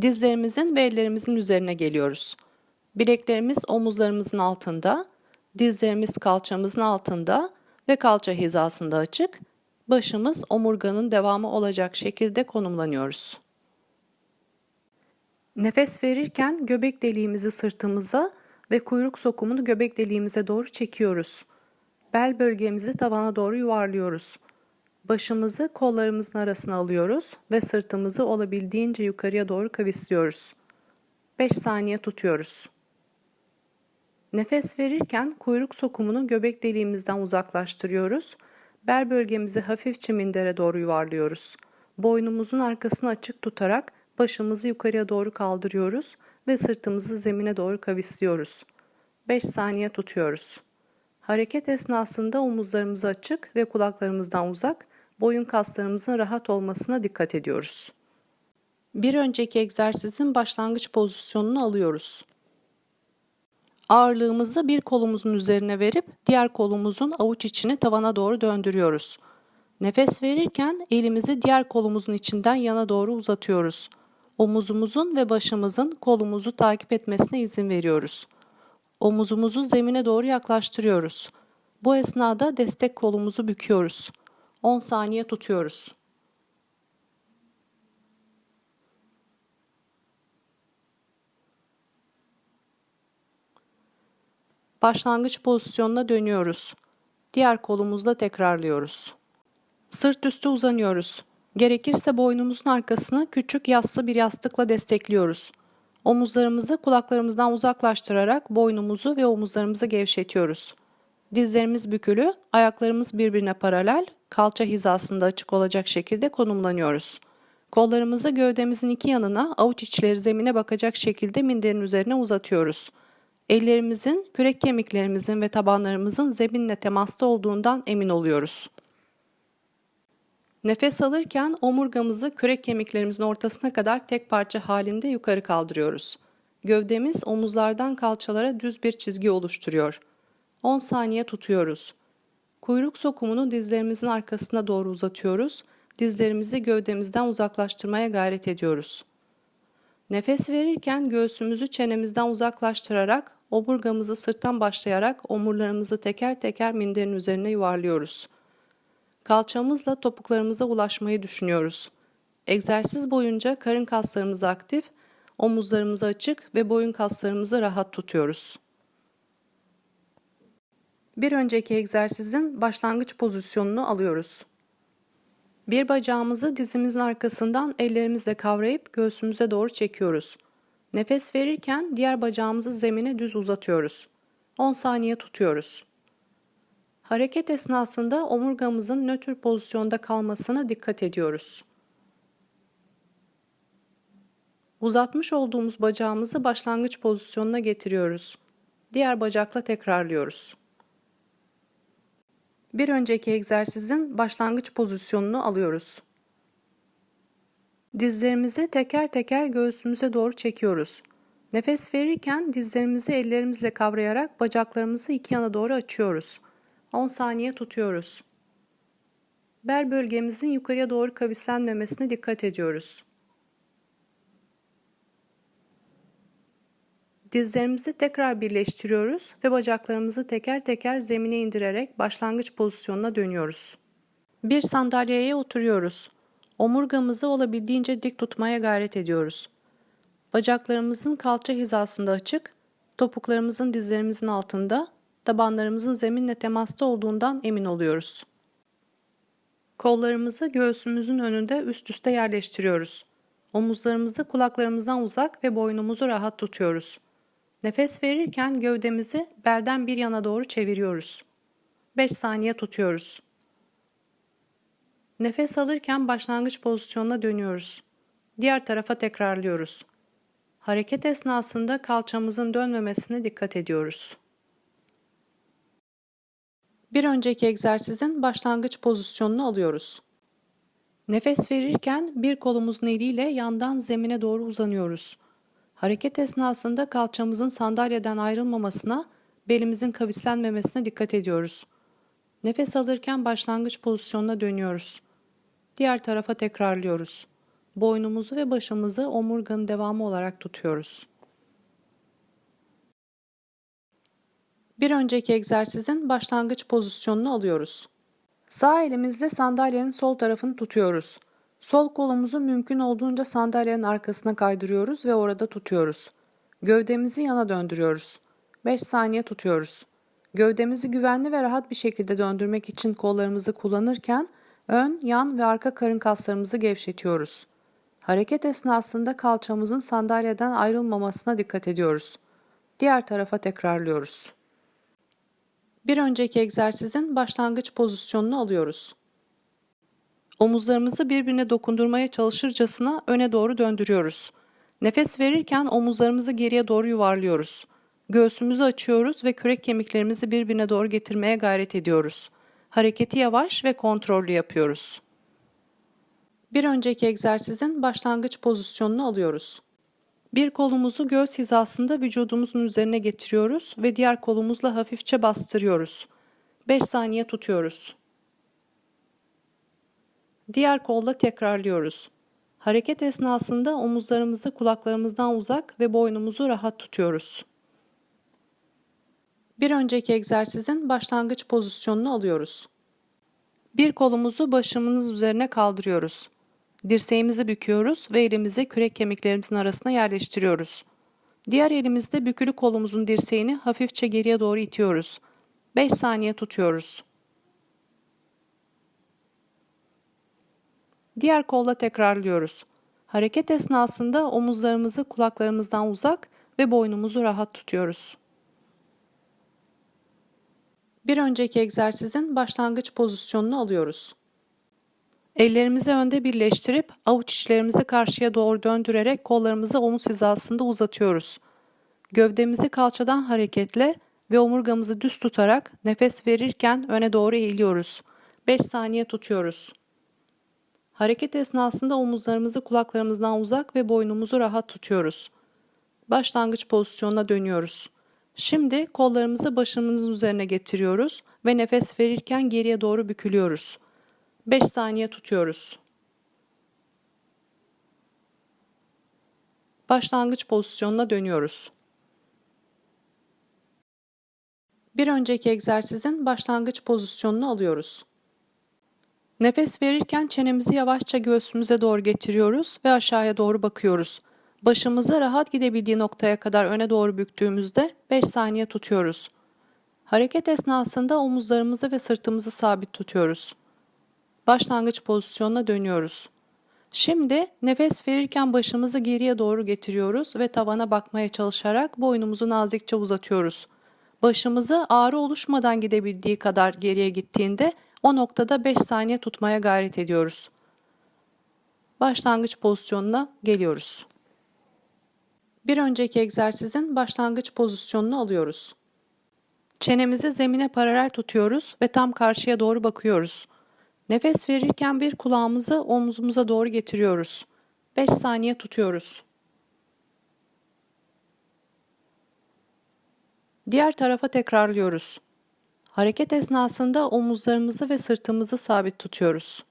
Dizlerimizin ve ellerimizin üzerine geliyoruz. Bileklerimiz omuzlarımızın altında, dizlerimiz kalçamızın altında ve kalça hizasında açık. Başımız omurganın devamı olacak şekilde konumlanıyoruz. Nefes verirken göbek deliğimizi sırtımıza ve kuyruk sokumunu göbek deliğimize doğru çekiyoruz. Bel bölgemizi tavana doğru yuvarlıyoruz. Başımızı kollarımızın arasına alıyoruz ve sırtımızı olabildiğince yukarıya doğru kavisliyoruz. 5 saniye tutuyoruz. Nefes verirken kuyruk sokumunu göbek deliğimizden uzaklaştırıyoruz. Bel bölgemizi hafifçe mindere doğru yuvarlıyoruz. Boynumuzun arkasını açık tutarak başımızı yukarıya doğru kaldırıyoruz ve sırtımızı zemine doğru kavisliyoruz. 5 saniye tutuyoruz. Hareket esnasında omuzlarımız açık ve kulaklarımızdan uzak, boyun kaslarımızın rahat olmasına dikkat ediyoruz. Bir önceki egzersizin başlangıç pozisyonunu alıyoruz. Ağırlığımızı bir kolumuzun üzerine verip diğer kolumuzun avuç içini tavana doğru döndürüyoruz. Nefes verirken elimizi diğer kolumuzun içinden yana doğru uzatıyoruz. Omuzumuzun ve başımızın kolumuzu takip etmesine izin veriyoruz. Omuzumuzu zemine doğru yaklaştırıyoruz. Bu esnada destek kolumuzu büküyoruz. 10 saniye tutuyoruz. Başlangıç pozisyonuna dönüyoruz. Diğer kolumuzla tekrarlıyoruz. Sırt üstü uzanıyoruz. Gerekirse boynumuzun arkasını küçük yassı bir yastıkla destekliyoruz. Omuzlarımızı kulaklarımızdan uzaklaştırarak boynumuzu ve omuzlarımızı gevşetiyoruz. Dizlerimiz bükülü, ayaklarımız birbirine paralel, kalça hizasında açık olacak şekilde konumlanıyoruz. Kollarımızı gövdemizin iki yanına, avuç içleri zemine bakacak şekilde minderin üzerine uzatıyoruz. Ellerimizin, kürek kemiklerimizin ve tabanlarımızın zeminle temasta olduğundan emin oluyoruz. Nefes alırken omurgamızı kürek kemiklerimizin ortasına kadar tek parça halinde yukarı kaldırıyoruz. Gövdemiz omuzlardan kalçalara düz bir çizgi oluşturuyor. 10 saniye tutuyoruz. Kuyruk sokumunu dizlerimizin arkasına doğru uzatıyoruz. Dizlerimizi gövdemizden uzaklaştırmaya gayret ediyoruz. Nefes verirken göğsümüzü çenemizden uzaklaştırarak omurgamızı sırttan başlayarak omurlarımızı teker teker minderin üzerine yuvarlıyoruz. Kalçamızla topuklarımıza ulaşmayı düşünüyoruz. Egzersiz boyunca karın kaslarımız aktif, omuzlarımız açık ve boyun kaslarımızı rahat tutuyoruz. Bir önceki egzersizin başlangıç pozisyonunu alıyoruz. Bir bacağımızı dizimizin arkasından ellerimizle kavrayıp göğsümüze doğru çekiyoruz. Nefes verirken diğer bacağımızı zemine düz uzatıyoruz. 10 saniye tutuyoruz. Hareket esnasında omurgamızın nötr pozisyonda kalmasına dikkat ediyoruz. Uzatmış olduğumuz bacağımızı başlangıç pozisyonuna getiriyoruz. Diğer bacakla tekrarlıyoruz. Bir önceki egzersizin başlangıç pozisyonunu alıyoruz. Dizlerimizi teker teker göğsümüze doğru çekiyoruz. Nefes verirken dizlerimizi ellerimizle kavrayarak bacaklarımızı iki yana doğru açıyoruz. 10 saniye tutuyoruz. Bel bölgemizin yukarıya doğru kavislenmemesine dikkat ediyoruz. Dizlerimizi tekrar birleştiriyoruz ve bacaklarımızı teker teker zemine indirerek başlangıç pozisyonuna dönüyoruz. Bir sandalyeye oturuyoruz. Omurgamızı olabildiğince dik tutmaya gayret ediyoruz. Bacaklarımızın kalça hizasında açık, topuklarımızın dizlerimizin altında, tabanlarımızın zeminle temasta olduğundan emin oluyoruz. Kollarımızı göğsümüzün önünde üst üste yerleştiriyoruz. Omuzlarımızı kulaklarımızdan uzak ve boynumuzu rahat tutuyoruz. Nefes verirken gövdemizi belden bir yana doğru çeviriyoruz. 5 saniye tutuyoruz. Nefes alırken başlangıç pozisyonuna dönüyoruz. Diğer tarafa tekrarlıyoruz. Hareket esnasında kalçamızın dönmemesine dikkat ediyoruz. Bir önceki egzersizin başlangıç pozisyonunu alıyoruz. Nefes verirken bir kolumuzun eliyle yandan zemine doğru uzanıyoruz. Hareket esnasında kalçamızın sandalyeden ayrılmamasına, belimizin kavislenmemesine dikkat ediyoruz. Nefes alırken başlangıç pozisyonuna dönüyoruz. Diğer tarafa tekrarlıyoruz. Boynumuzu ve başımızı omurganın devamı olarak tutuyoruz. Bir önceki egzersizin başlangıç pozisyonunu alıyoruz. Sağ elimizle sandalyenin sol tarafını tutuyoruz. Sol kolumuzu mümkün olduğunca sandalyenin arkasına kaydırıyoruz ve orada tutuyoruz. Gövdemizi yana döndürüyoruz. 5 saniye tutuyoruz. Gövdemizi güvenli ve rahat bir şekilde döndürmek için kollarımızı kullanırken ön, yan ve arka karın kaslarımızı gevşetiyoruz. Hareket esnasında kalçamızın sandalyeden ayrılmamasına dikkat ediyoruz. Diğer tarafa tekrarlıyoruz. Bir önceki egzersizin başlangıç pozisyonunu alıyoruz. Omuzlarımızı birbirine dokundurmaya çalışırcasına öne doğru döndürüyoruz. Nefes verirken omuzlarımızı geriye doğru yuvarlıyoruz. Göğsümüzü açıyoruz ve kürek kemiklerimizi birbirine doğru getirmeye gayret ediyoruz. Hareketi yavaş ve kontrollü yapıyoruz. Bir önceki egzersizin başlangıç pozisyonunu alıyoruz. Bir kolumuzu göğüs hizasında vücudumuzun üzerine getiriyoruz ve diğer kolumuzla hafifçe bastırıyoruz. 5 saniye tutuyoruz. Diğer kolla tekrarlıyoruz. Hareket esnasında omuzlarımızı kulaklarımızdan uzak ve boynumuzu rahat tutuyoruz. Bir önceki egzersizin başlangıç pozisyonunu alıyoruz. Bir kolumuzu başımız üzerine kaldırıyoruz. Dirseğimizi büküyoruz ve elimizi kürek kemiklerimizin arasına yerleştiriyoruz. Diğer elimizde bükülü kolumuzun dirseğini hafifçe geriye doğru itiyoruz. 5 saniye tutuyoruz. Diğer kolla tekrarlıyoruz. Hareket esnasında omuzlarımızı kulaklarımızdan uzak ve boynumuzu rahat tutuyoruz. Bir önceki egzersizin başlangıç pozisyonunu alıyoruz. Ellerimizi önde birleştirip avuç içlerimizi karşıya doğru döndürerek kollarımızı omuz hizasında uzatıyoruz. Gövdemizi kalçadan hareketle ve omurgamızı düz tutarak nefes verirken öne doğru eğiliyoruz. 5 saniye tutuyoruz. Hareket esnasında omuzlarımızı kulaklarımızdan uzak ve boynumuzu rahat tutuyoruz. Başlangıç pozisyonuna dönüyoruz. Şimdi kollarımızı başımızın üzerine getiriyoruz ve nefes verirken geriye doğru bükülüyoruz. 5 saniye tutuyoruz. Başlangıç pozisyonuna dönüyoruz. Bir önceki egzersizin başlangıç pozisyonunu alıyoruz. Nefes verirken çenemizi yavaşça göğsümüze doğru getiriyoruz ve aşağıya doğru bakıyoruz. Başımızı rahat gidebildiği noktaya kadar öne doğru büktüğümüzde 5 saniye tutuyoruz. Hareket esnasında omuzlarımızı ve sırtımızı sabit tutuyoruz. Başlangıç pozisyonuna dönüyoruz. Şimdi nefes verirken başımızı geriye doğru getiriyoruz ve tavana bakmaya çalışarak boynumuzu nazikçe uzatıyoruz. Başımızı ağrı oluşmadan gidebildiği kadar geriye gittiğinde o noktada 5 saniye tutmaya gayret ediyoruz. Başlangıç pozisyonuna geliyoruz. Bir önceki egzersizin başlangıç pozisyonunu alıyoruz. Çenemizi zemine paralel tutuyoruz ve tam karşıya doğru bakıyoruz. Nefes verirken bir kulağımızı omzumuza doğru getiriyoruz. 5 saniye tutuyoruz. Diğer tarafa tekrarlıyoruz. Hareket esnasında omuzlarımızı ve sırtımızı sabit tutuyoruz.